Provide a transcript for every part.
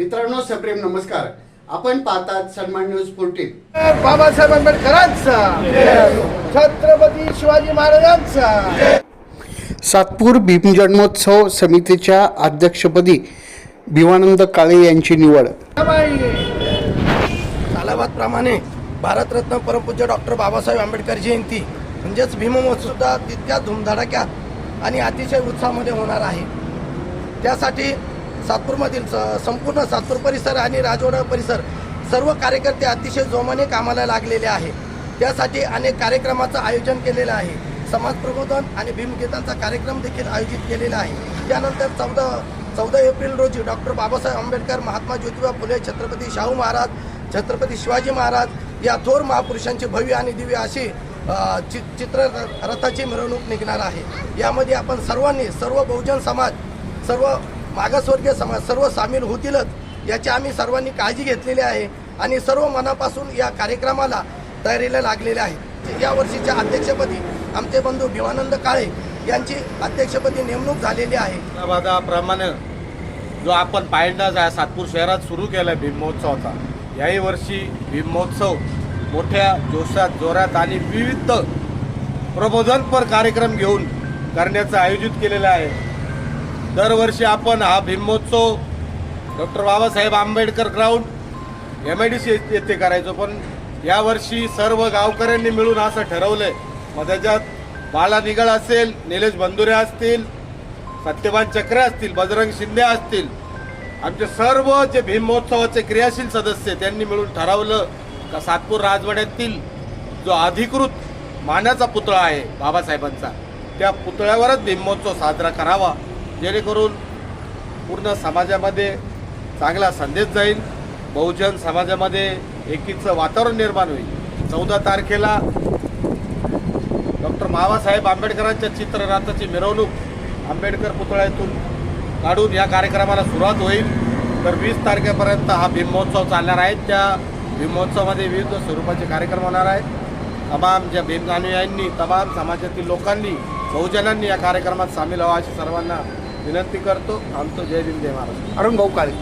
मित्रांनो सप्रेम नमस्कार. आपण पाहतात सन्मान न्यूज फोर्टीन बाबासाहेब आंबेडकरांचा. छत्रपती शिवाजी महाराजांचा. सातपूर भीमजन्मोत्सव समितीच्या अध्यक्षपदी भिवानंद काळे यांची निवड. कालावादप्रमाणे भारतरत्न परमपूज्य डॉक्टर बाबासाहेब आंबेडकर जयंती म्हणजेच भीममहोत्सव सुद्धा तितक्या धुमधडाक्यात आणि अतिशय उत्साहामध्ये होणार आहे. त्यासाठी सातपूरमधील स- संपूर्ण सातपूर परिसर आणि राजवाडा परिसर सर्व कार्यकर्ते अतिशय जोमाने कामाला लागलेले आहे. त्यासाठी अनेक कार्यक्रमाचं आयोजन केलेलं आहे. समाज प्रबोधन आणि भीमगीतांचा कार्यक्रम देखील आयोजित केलेला आहे. त्यानंतर चौदा चौदा एप्रिल रोजी डॉक्टर बाबासाहेब आंबेडकर महात्मा ज्योतिबा फुले छत्रपती शाहू महाराज छत्रपती शिवाजी महाराज या थोर महापुरुषांची भव्य आणि दिव्य अशी अ, चि चित्र रथाची मिरवणूक निघणार आहे. यामध्ये आपण सर्वांनी सर्व बहुजन समाज सर्व मागासवर्गीय समाज सर्व सामील होतीलच याची आम्ही सर्वांनी काळजी घेतलेली आहे आणि सर्व मनापासून या कार्यक्रमाला तयारीला लागलेले आहे. या वर्षीच्या अध्यक्षपदी आमचे बंधू भिवानंद काळे यांची अध्यक्षपदी नेमणूक झालेली आहे. वादाप्रमाणे जो आपण पायंडा आहे सातपूर शहरात सुरू केला आहे भीममहोत्सवाचा याही वर्षी भीममहोत्सव मोठ्या जोशात जोरात आणि विविध प्रबोधनपर कार्यक्रम घेऊन करण्याचं आयोजित केलेलं आहे. दरवर्षी आपण हा Bhimotsav doctor Babasaheb Ambedkar ground M I D C येथे करायचो. पण यावर्षी सर्व गावकऱ्यांनी मिळून असं ठरवलंय. मग त्याच्यात बाळा निगळ असेल निलेश बंधुरे असतील सत्यवान चक्रे असतील बजरंग शिंदे असतील आमचे सर्व जे भीमोत्सवाचे क्रियाशील सदस्य त्यांनी मिळून ठरवलं का सातपूर राजवाड्यातील जो अधिकृत मानाचा पुतळा आहे बाबासाहेबांचा त्या पुतळ्यावरच भीमोत्सव साजरा करावा. जेणेकरून पूर्ण समाजामध्ये चांगला संदेश जाईल. बहुजन समाजामध्ये एकीचं वातावरण निर्माण होईल. चौदा तारखेला डॉक्टर बाबासाहेब आंबेडकरांच्या चित्ररथाची मिरवणूक आंबेडकर पुतळ्यातून काढून या कार्यक्रमाला सुरुवात होईल. तर वीस तारखेपर्यंत हा भीममहोत्सव चालणार आहे. त्या भीममहोत्सवामध्ये विविध स्वरूपाचे कार्यक्रम होणार आहेत. तमाम ज्या भीमगानुयांनी तमाम समाजातील लोकांनी बहुजनांनी या कार्यक्रमात सामील व्हावं अशी सर्वांना विनंती करतो आमचं जय भीम जय महाराज अरुण भाऊ काळे.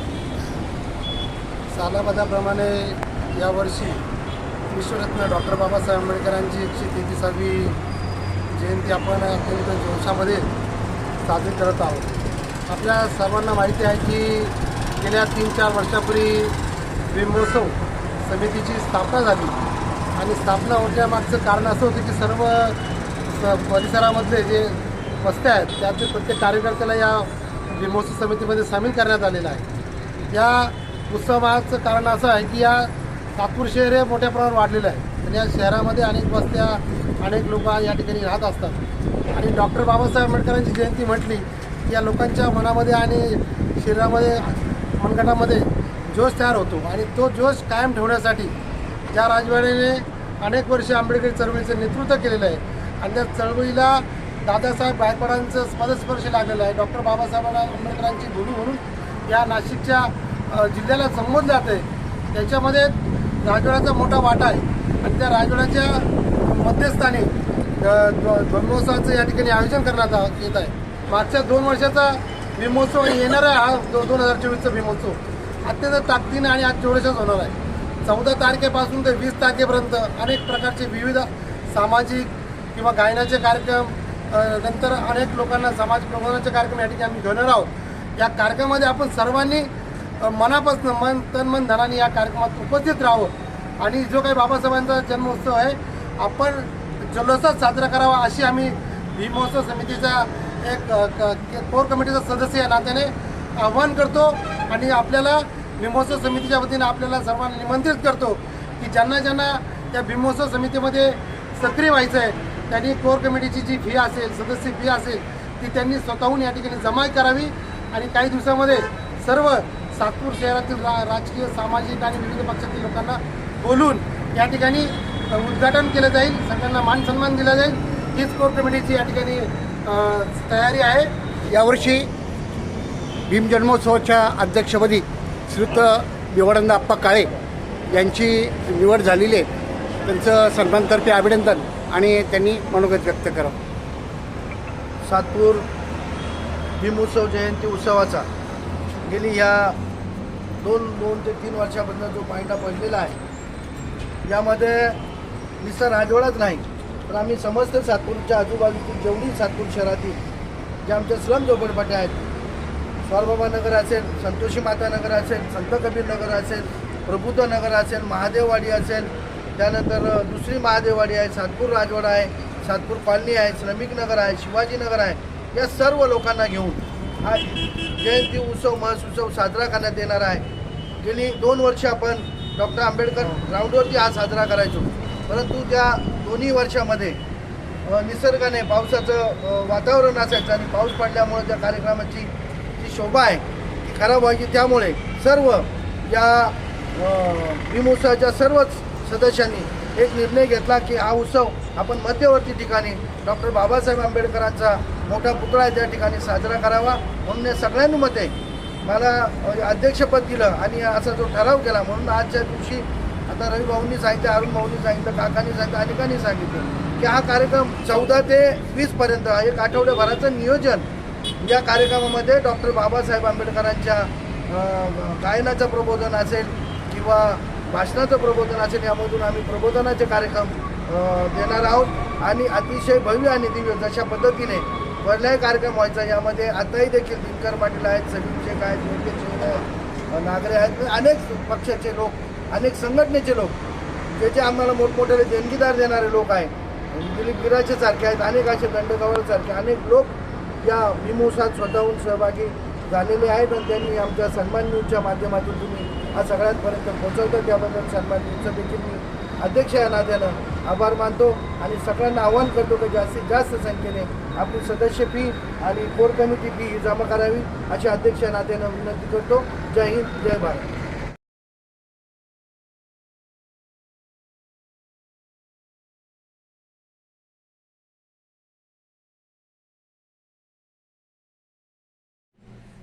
सालाबदाप्रमाणे यावर्षी विश्वरत्न डॉक्टर बाबासाहेब आंबेडकरांची एकशे तेहतीसावी जयंती आपण अत्यंत जोशामध्ये साजरी करत आहोत. आपल्या सर्वांना माहिती आहे की गेल्या तीन चार वर्षापूर्वी ब्रह्मोत्सव समितीची स्थापना झाली. आणि स्थापना होण्यामागचं कारण असं होतं की सर्व परिसरामधले जे वस्त्या आहेत त्यातील प्रत्येक कार्यकर्त्याला या भीमोत्सव समितीमध्ये सामील करण्यात आलेलं आहे. या उत्सवाचं कारण असं आहे की या नागपूर शहर हे मोठ्या प्रमाणावर वाढलेलं आहे. आणि या शहरामध्ये अनेक वस्त्या अनेक लोक या ठिकाणी राहत असतात. आणि डॉक्टर बाबासाहेब आंबेडकरांची जयंती म्हटली की या लोकांच्या मनामध्ये आणि शरीरामध्ये मनगटामध्ये जोश तयार होतो. आणि तो जोश कायम ठेवण्यासाठी ज्या राजवाड्याने अनेक वर्षे आंबेडकरी चळवळीचं नेतृत्व केलेलं आहे आणि त्या चळवळीला दादासाहेब गायकवाडांचं स्पदस्पर्श लागलेलं आहे. डॉक्टर बाबासाहेब आंबेडकरांची भूमी म्हणून या नाशिकच्या जिल्ह्याला संबोधलं जाते आहे त्याच्यामध्ये राजवाड्याचा मोठा वाटा आहे. आणि त्या राजवाड्याच्या मध्यस्थानी ब्रह्मोत्सवाचं या ठिकाणी आयोजन करण्यात येत आहे. मागच्या दोन वर्षाचा भीमोत्सव आणि येणारा हा दो दोन हजार चोवीसचा भीमोत्सव अत्यंत ताकदीनं आणि आज जोडशाच होणार आहे. चौदा तारखेपासून ते वीस तारखेपर्यंत अनेक प्रकारचे विविध सामाजिक किंवा गायनाचे कार्यक्रम नंतर अनेक लोकांना समाज प्रबोधनाचे कार्यक्रम या ठिकाणी आम्ही घेणार आहोत. या कार्यक्रमामध्ये आपण सर्वांनी मनापासून मन तन मन धनाने या कार्यक्रमात उपस्थित राहावं. आणि जो काही बाबासाहेबांचा जन्मोत्सव आहे आपण जल्लोषात साजरा करावा अशी आम्ही भीमोत्सव समितीचा एक क- कोर कमिटीचा सदस्य या नात्याने आव्हान करतो आणि आपल्याला भीमोत्सव समितीच्या वतीने आपल्याला सर्वांना निमंत्रित करतो की ज्यांना ज्यांना त्या भीमोत्सव समितीमध्ये सक्रिय व्हायचं आहे त्यांनी कोर कमिटीची जी फी असेल सदस्य फी असेल ती त्यांनी स्वतःहून या ठिकाणी जमा करावी. आणि काही दिवसामध्ये सर्व सातपूर शहरातील रा राजकीय सामाजिक आणि विविध पक्षातील लोकांना बोलून या ठिकाणी उद्घाटन केलं जाईल. सगळ्यांना मान सन्मान दिला जाईल. हीच कोर कमिटीची या ठिकाणी तयारी आहे. यावर्षी भीमजन्मोत्सवाच्या अध्यक्षपदी श्रीयुत भिवानंद आप्पा काळे यांची निवड झालेली आहे. त्यांचं सन्मानतर्फे अभिनंदन आणि त्यांनी मनोगत व्यक्त करावं. सातपूर भीमोत्सव जयंती उत्सवाचा गेली ह्या दोन दोन ते तीन वर्षापर्यंत जो पायंडा पडलेला आहे यामध्ये निसर राजवाडाच नाही. पण आम्ही समस्त सातपूरच्या आजूबाजूतील जेवढी सातपूर शहरातील जे आमच्या स्लम झोपडपट्ट्या आहेत स्वारबाबा नगर असेल संतोषी माता नगर असेल संत कबीर नगर असेल प्रबुद्ध नगर असेल महादेववाडी असेल त्यानंतर दुसरी महादेववाडी आहे सातपूर राजवाडा आहे सातपूर कॉलनी आहे श्रमिक नगर आहे शिवाजीनगर आहे या सर्व लोकांना घेऊन आज जयंती उत्सव महोत्सव साजरा करण्यात येणार आहे. गेली दोन वर्ष आपण डॉक्टर आंबेडकर ग्राउंडवरती हा साजरा करायचो. परंतु त्या दोन्ही वर्षामध्ये निसर्गाने पावसाचं वातावरण असायचं आणि पाऊस पडल्यामुळे त्या कार्यक्रमाची जी शोभा आहे ती खराब व्हायची. त्यामुळे सर्व या अ, भीमोत्सवाच्या सर्वच सदस्यांनी एक निर्णय घेतला की हा उत्सव आपण मध्यवर्ती ठिकाणी डॉक्टर बाबासाहेब आंबेडकरांचा मोठा पुतळा आहे त्या ठिकाणी साजरा करावा. म्हणून या सगळ्यांमध्ये मला अध्यक्षपद दिलं आणि असा जो ठराव केला. म्हणून आजच्या दिवशी आता रवी भाऊंनी सांगितलं अरुण भाऊंनी सांगितलं काकांनी सांगितलं अनेकांनी सांगितलं की हा कार्यक्रम चौदा ते वीसपर्यंत एक आठवड्याभराचं नियोजन या कार्यक्रमामध्ये डॉक्टर बाबासाहेब आंबेडकरांच्या गायनाचं प्रबोधन असेल किंवा भाषणाचं प्रबोधन असेल यामधून आम्ही प्रबोधनाचे कार्यक्रम देणार आहोत. आणि अतिशय भव्य आणि दिव्य जशा पद्धतीने कुठलाही कार्यक्रम व्हायचा यामध्ये आताही देखील दिनकर पाटील आहेत सलीम शेख आहेत योगेश आहेत, नागरे आहेत म्हणजे अनेक पक्षाचे लोक अनेक संघटनेचे लोक जे जे आम्हाला मोठमोठे देणगीदार देणारे लोक आहेत म्हणजे दिलीप गिराचे सारखे आहेत अनेक असे दंडगावरसारखे अनेक लोक या विमोसात स्वतःहून सहभागी झालेले आहेत. आणि त्यांनी आमच्या सन्मान न्यूजच्या माध्यमातून तुम्ही हा सगळ्यांपर्यंत पोहोचवतो. त्याबद्दल सन्मान न्यूजचं देखील मी अध्यक्ष या नात्यानं आभार मानतो आणि सगळ्यांना आवाहन करतो की जास्तीत जास्त संख्येने आपली सदस्य फी आणि कोर कमिटी फी ही जमा करावी अशी अध्यक्ष या नात्यानं विनंती करतो. जय हिंद जय भारत.